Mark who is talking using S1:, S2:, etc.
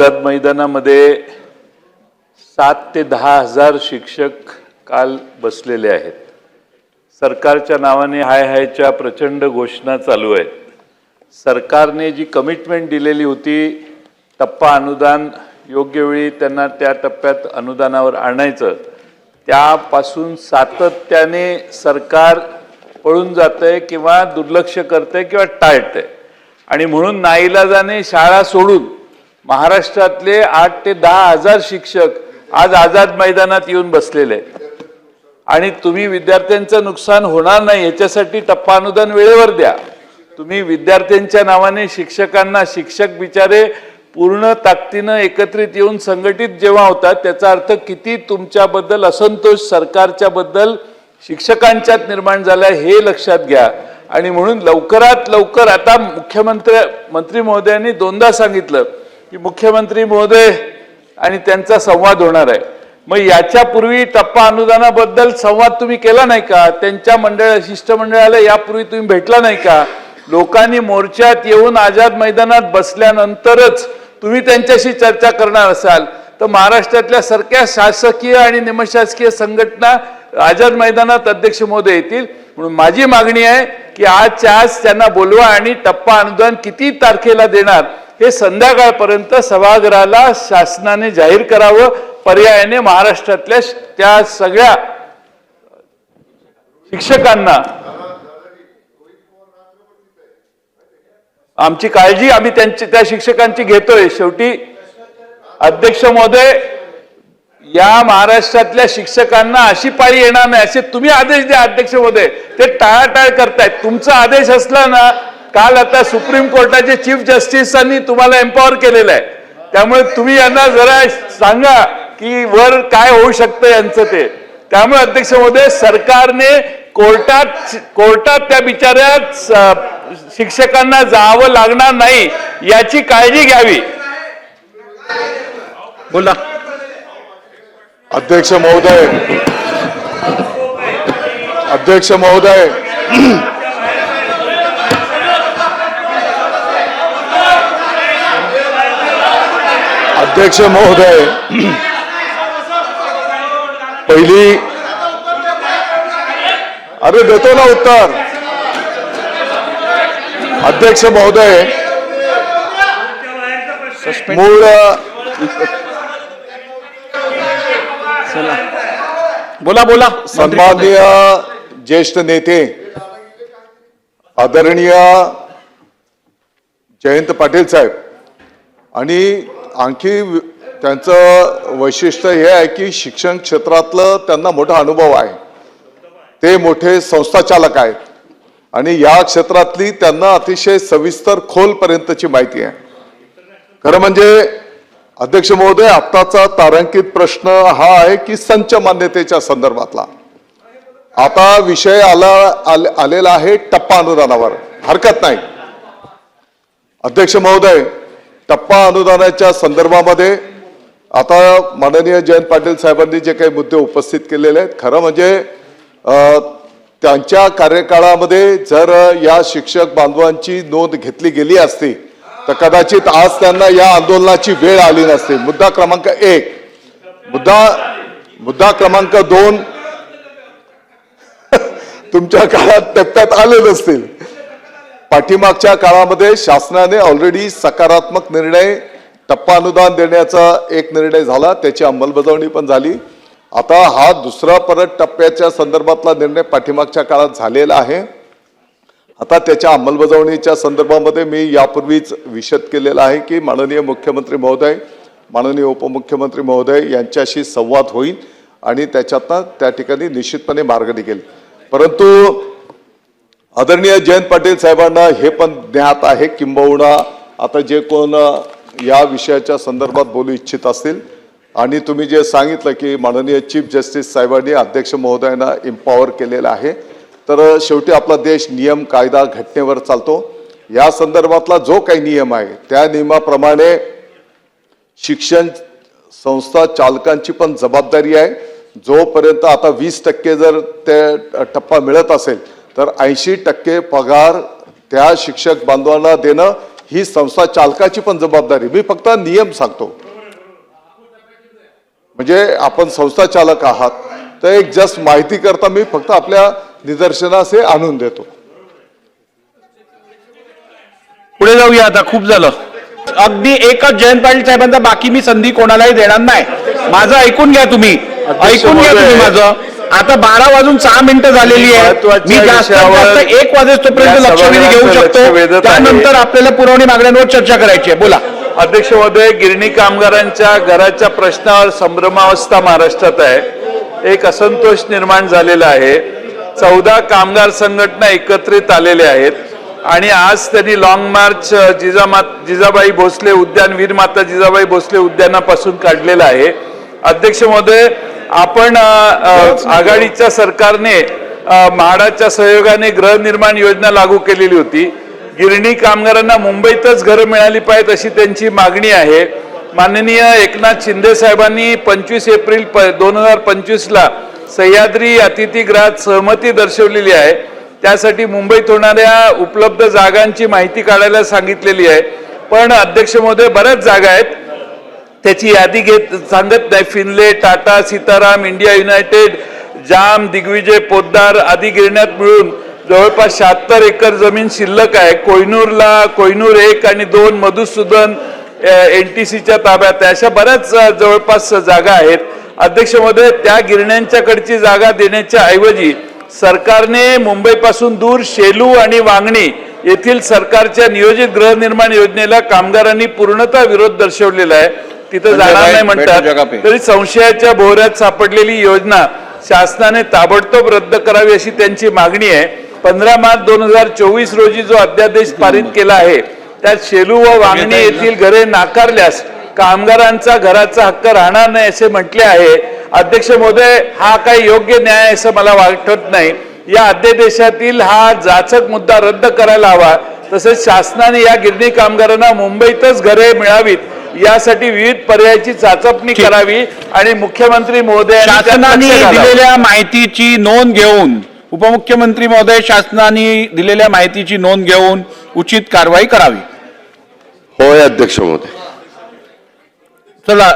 S1: आझाद मैदानामध्ये सात ते दहा हजार शिक्षक काल बसलेले आहेत. सरकारच्या नावाने हाय हायच्या प्रचंड घोषणा चालू आहेत. सरकारने जी कमिटमेंट दिलेली होती टप्पा अनुदान योग्य वेळी त्यांना त्या टप्प्यात अनुदानावर आणायचं त्यापासून सातत्याने सरकार पळून जातंय किंवा दुर्लक्ष करतंय किंवा टाळतंय. आणि म्हणून नाईलाजाने शाळा सोडून महाराष्ट्रातले आठ ते दहा हजार शिक्षक आज आझाद मैदानात येऊन बसलेले आहेत. आणि तुम्ही विद्यार्थ्यांचं नुकसान होणार नाही याच्यासाठी टप्पा अनुदान वेळेवर द्या. तुम्ही विद्यार्थ्यांच्या नावाने शिक्षकांना शिक्षक बिचारे पूर्ण ताकदीनं एकत्रित येऊन संघटित जेव्हा होतात त्याचा अर्थ किती तुमच्याबद्दल असंतोष सरकारच्या बद्दल शिक्षकांच्यात निर्माण झाला हे लक्षात घ्या. आणि म्हणून लवकरात लवकर आता मुख्यमंत्री मंत्री महोदयांनी दोनदा सांगितलं की मुख्यमंत्री महोदय आणि त्यांचा संवाद होणार आहे. मग याच्यापूर्वी टप्पा अनुदानाबद्दल संवाद तुम्ही केला नाही का? त्यांच्या मंडळ शिष्टमंडळाला यापूर्वी तुम्ही भेटला नाही का? लोकांनी मोर्चात येऊन आझाद मैदानात बसल्यानंतरच तुम्ही त्यांच्याशी चर्चा करणार असाल. तर महाराष्ट्रातल्या सारख्या शासकीय आणि निमशासकीय संघटना आझाद मैदानात अध्यक्ष महोदय येतील. म्हणून माझी मागणी आहे की आजच्या आज त्यांना बोलवा आणि टप्पा अनुदान किती तारखेला देणार? हे संध्याकाळपर्यंत सभागृहाला शासनाने जाहीर करावं पर्यायाने महाराष्ट्रातल्या त्या सगळ्या शिक्षकांना. आमची काळजी आम्ही त्यांची त्या शिक्षकांची घेतोय. शेवटी अध्यक्ष महोदय या महाराष्ट्रातल्या शिक्षकांना अशी पाळी येणार नाही असे तुम्ही आदेश द्या अध्यक्ष महोदय. ते टाळाटाळ करतायत. तुमचा आदेश असला ना काल आता सुप्रीम कोर्टाचे चीफ जस्टिसांनी तुम्हाला एम्पॉवर केलेलं आहे. त्यामुळे तुम्ही यांना जरा सांगा की वर काय होऊ शकतं यांचं ते. त्यामुळे अध्यक्ष महोदय सरकारने कोर्टात कोर्टात त्या बिचाऱ्या शिक्षकांना जावं लागणार नाही याची काळजी घ्यावी.
S2: बोला.
S3: अध्यक्ष महोदय अध्यक्ष महोदय अध्यक्ष महोदय पहिली अरे देतो ना उत्तर. अध्यक्ष महोदय मूळ
S2: चला. बोला बोला.
S3: सन्माननीय ज्येष्ठ नेते आदरणीय जयंत पाटील साहेब आणि आणखी त्यांचं वैशिष्ट्य हे आहे की शिक्षण क्षेत्रातलं त्यांना मोठा अनुभव आहे. ते मोठे संस्थाचालक आहेत. आणि या क्षेत्रातली त्यांना अतिशय सविस्तर खोलपर्यंतची माहिती आहे. खरं म्हणजे अध्यक्ष महोदय आत्ताचा तारांकित प्रश्न हा आहे की संच मान्यतेच्या संदर्भातला. आता विषय आला आलेला आहे टप्पा अनुदानावर. हरकत नाही. अध्यक्ष महोदय टप्पा अनुदानाच्या संदर्भामध्ये आता माननीय जयंत पाटील साहेबांनी जे काही मुद्दे उपस्थित केलेले आहेत खरं म्हणजे त्यांच्या कार्यकाळामध्ये जर या शिक्षक बांधवांची नोंद घेतली गेली असती तर कदाचित आज त्यांना या आंदोलनाची वेळ आली नसती. मुद्दा क्रमांक एक. मुद्दा मुद्दा क्रमांक दोन. तुमच्या काळात टप्प्यात आले नसतील. पाठीमागच्या काळामध्ये शासनाने ऑलरेडी सकारात्मक निर्णय टप्पा अनुदान देण्याचा एक निर्णय झाला त्याची अंमलबजावणी पण झाली. आता हा दुसरा परत टप्प्याच्या संदर्भातला निर्णय पाठीमागच्या काळात झालेला आहे. आता त्याच्या अंमलबजावणीच्या संदर्भामध्ये मी यापूर्वीच विशद केलेला आहे की माननीय मुख्यमंत्री महोदय माननीय उपमुख्यमंत्री महोदय यांच्याशी संवाद होईल आणि त्याच्यातनं त्या ठिकाणी निश्चितपणे मार्ग निघेल. परंतु आदरणीय जयंत पाटील साहेबांना हे पण ज्ञात आहे किंबहुना आता जे कोण या विषयाच्या संदर्भात बोलू इच्छित असतील. आणि तुम्ही जे सांगितलं की माननीय चीफ जस्टिस साहेबांनी अध्यक्ष महोदयांना इम्पॉवर केलेलं आहे. तर शेवटी आपला देश नियम कायदा घटनेवर चालतो. या संदर्भातला जो काही नियम आहे त्या नियमाप्रमाणे शिक्षण संस्था चालकांची पण जबाबदारी आहे. जोपर्यंत आता वीस टक्के जर ते टप्पा मिळत असेल तर ऐंशी टक्के पगार त्या शिक्षक बांधवांना देणं ही संस्था चालकाची पण जबाबदारी. मी फक्त नियम सांगतो. म्हणजे आपण संस्था चालक आहात तर एक जस्ट माहिती करता मी फक्त आपल्या निदर्शनास हे आणून देतो.
S2: पुढे जाऊया आता खूप झालं. अगदी एकच जयंत पाटील साहेबांचा बाकी मी संधी कोणालाही देणार नाही. माझं ऐकून घ्या तुम्ही. ऐकून घ्या तुम्ही माझं. आता बारा वाजून सहा मिनिटं झालेली आहे. मी
S1: विषयावर
S2: जास्त एक वाजेस्तोपर्यंत
S1: या
S2: लक्षवेधी घेऊ शकतो. त्यानंतर आपल्याला पुरवणी मागण्यांवर चर्चा करायची आहे. बोला.
S1: अध्यक्ष महोदय गिरणी कामगारांच्या घराच्या प्रश्नावर संभ्रमावस्था महाराष्ट्रात आहे. एक असंतोष निर्माण झालेला आहे. चौदा कामगार संघटना एकत्रित आलेले आहेत. आणि आज त्यांनी लॉंग मार्च जिजामा जिजाबाई भोसले उद्यान वीर माता जिजाबाई भोसले उद्यानापासून काढलेला आहे. अध्यक्ष महोदय आपण आघाडीच्या सरकारने म्हाडाच्या सहयोगाने गृहनिर्माण योजना लागू केलेली होती. गिरणी कामगारांना मुंबईतच घरं मिळाली पाहिजेत अशी त्यांची मागणी आहे. माननीय एकनाथ शिंदे साहेबांनी पंचवीस एप्रिल दोन हजार पंचवीसला सह्याद्री अतिथीगृहात सहमती दर्शवलेली आहे. त्यासाठी मुंबईत होणाऱ्या उपलब्ध जागांची माहिती काढायला सांगितलेली आहे. पण अध्यक्ष महोदय बऱ्याच जागा आहेत. त्याची यादी घेत सांगत नाही. Finlay Tata Sitaram India United Jam Digvijay Poddar आदी गिरण्यात मिळून जवळपास शहात्तर एकर जमीन शिल्लक आहे. कोयनूरला कोयनूर एक आणि दोन मधुसूदन एन टी सीच्या ताब्यात आहे. अशा बऱ्याच जवळपास जागा आहेत. अध्यक्षमध्ये त्या गिरण्यांच्याकडची जागा देण्याच्या ऐवजी सरकारने मुंबईपासून दूर शेलू आणि वांगणी येथील सरकारच्या नियोजित गृहनिर्माण योजनेला कामगारांनी पूर्णतः विरोध दर्शवलेला आहे. तिथं
S2: संजय
S1: जाणार नाही म्हणतात. तरी संशयाच्या भोवऱ्यात सापडलेली योजना शासनाने ताबडतोब रद्द करावी अशी त्यांची मागणी आहे. पंधरा मार्च दोन हजार चोवीस रोजी जो अध्यादेश पारित केला आहे त्यात शेलू व वांगणी येथील घरे नाकारल्यास कामगारांचा घराचा हक्क राहणार नाही असे म्हटले आहे. अध्यक्ष महोदय हा काही योग्य न्याय असं मला वाटत नाही. या अध्यादेशातील हा जाचक मुद्दा रद्द करायला हवा. तसेच शासनाने या गिरणी कामगारांना मुंबईतच घरे मिळावीत. यासाठी विविध पर्यायाची चाचपणी. करावी आणि मुख्यमंत्री घालावं.
S2: दिलेल्या माहितीची नोंद घेऊन उपमुख्यमंत्री महोदय शासनाने दिलेल्या माहितीची नोंद घेऊन उचित कारवाई करावी
S4: होय अध्यक्ष महोदय
S2: चला